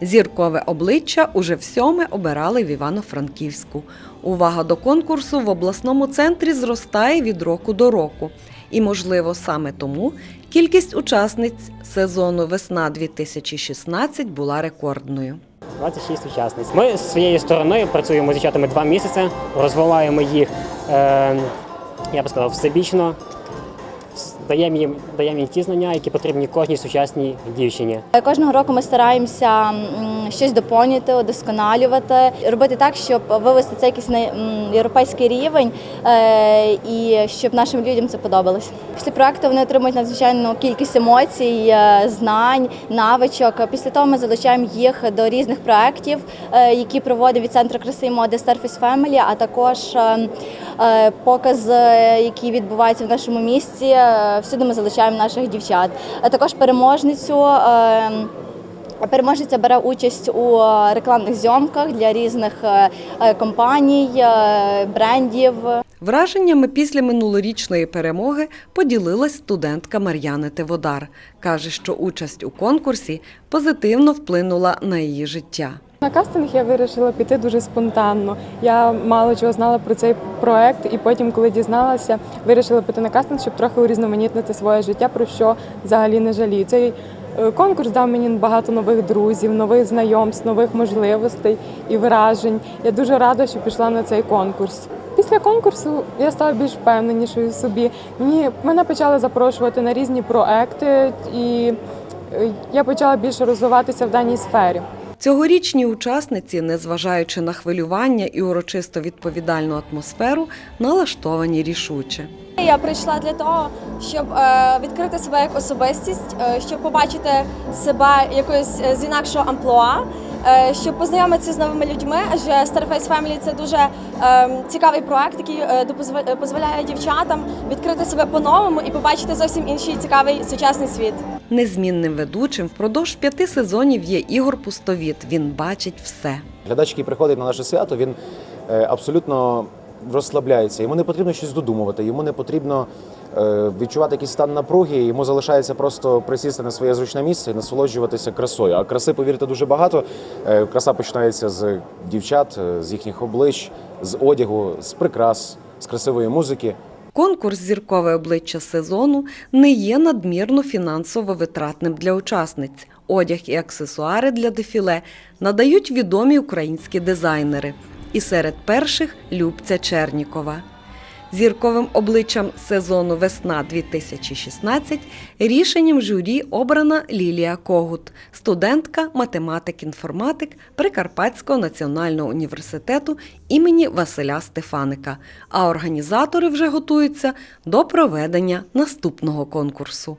Зіркове обличчя уже всьоме обирали в Івано-Франківську. Увага до конкурсу в обласному центрі зростає від року до року. І, можливо, саме тому кількість учасниць сезону весна 2016 була рекордною. 26 учасниць. Ми з своєї сторони працюємо з дівчатами два місяці, розвиваємо їх, е, я би сказав, всебічно, даємо їм, даємо їм ті знання, які потрібні кожній сучасній дівчині. Кожного року ми стараємося щось доповнювати, удосконалювати, робити так, щоб вивести це якийсь на європейський рівень е, і щоб нашим людям це подобалось. Після проекту вони отримують надзвичайну кількість емоцій, е, знань, навичок. Після того ми залучаємо їх до різних проєктів, е, які проводить від центру краси і моди Starface Family, а також е, е, показ, е, який відбувається в нашому місті. Е, Всюди ми залучаємо наших дівчат. А також переможницю. е, Переможниця бере участь у е, рекламних зйомках для різних е, е, компаній, е, брендів. Враженнями після минулорічної перемоги поділилась студентка Мар'яна Теводар. Каже, що участь у конкурсі позитивно вплинула на її життя. На кастинг я вирішила піти дуже спонтанно. Я мало чого знала про цей проект, і потім, коли дізналася, вирішила піти на кастинг, щоб трохи урізноманітнити своє життя, про що взагалі не жалію. Цей е, конкурс дав мені багато нових друзів, нових знайомств, нових можливостей і вражень. Я дуже рада, що пішла на цей конкурс. Після конкурсу я стала більш впевненішою собі. Мені мене почали запрошувати на різні проекти, і е, я почала більше розвиватися в даній сфері. Цьогорічні учасниці, незважаючи на хвилювання і урочисто відповідальну атмосферу, налаштовані рішуче. Я прийшла для того, щоб е, відкрити себе як особистість, е, щоб побачити себе якоюсь е, з інакшого амплуа, щоб познайомитися з новими людьми. Адже Starface Family – це дуже е, цікавий проект, який е, е, дозволяє дівчатам відкрити себе по-новому і побачити зовсім інший цікавий сучасний світ. Незмінним ведучим впродовж п'яти сезонів є Ігор Пустовіт. Він бачить все. Глядач, який приходить на наше свято, він е, абсолютно розслабляється. Йому не потрібно щось додумувати, йому не потрібно е, відчувати якийсь стан напруги. Йому залишається просто присісти на своє зручне місце і насолоджуватися красою. А краси, повірте, дуже багато. Е, Краса починається з дівчат, е, з їхніх облич, з одягу, з прикрас, з красивої музики. Конкурс Зіркове обличчя сезону не є надмірно фінансово витратним для учасниць. Одяг і аксесуари для дефіле надають відомі українські дизайнери. І серед перших Любця Чернікова. Зірковим обличчям сезону Весна 2016 рішенням журі обрана Лілія Когут, студентка математик-інформатик Прикарпатського національного університету імені Василя Стефаника. А організатори вже готуються до проведення наступного конкурсу.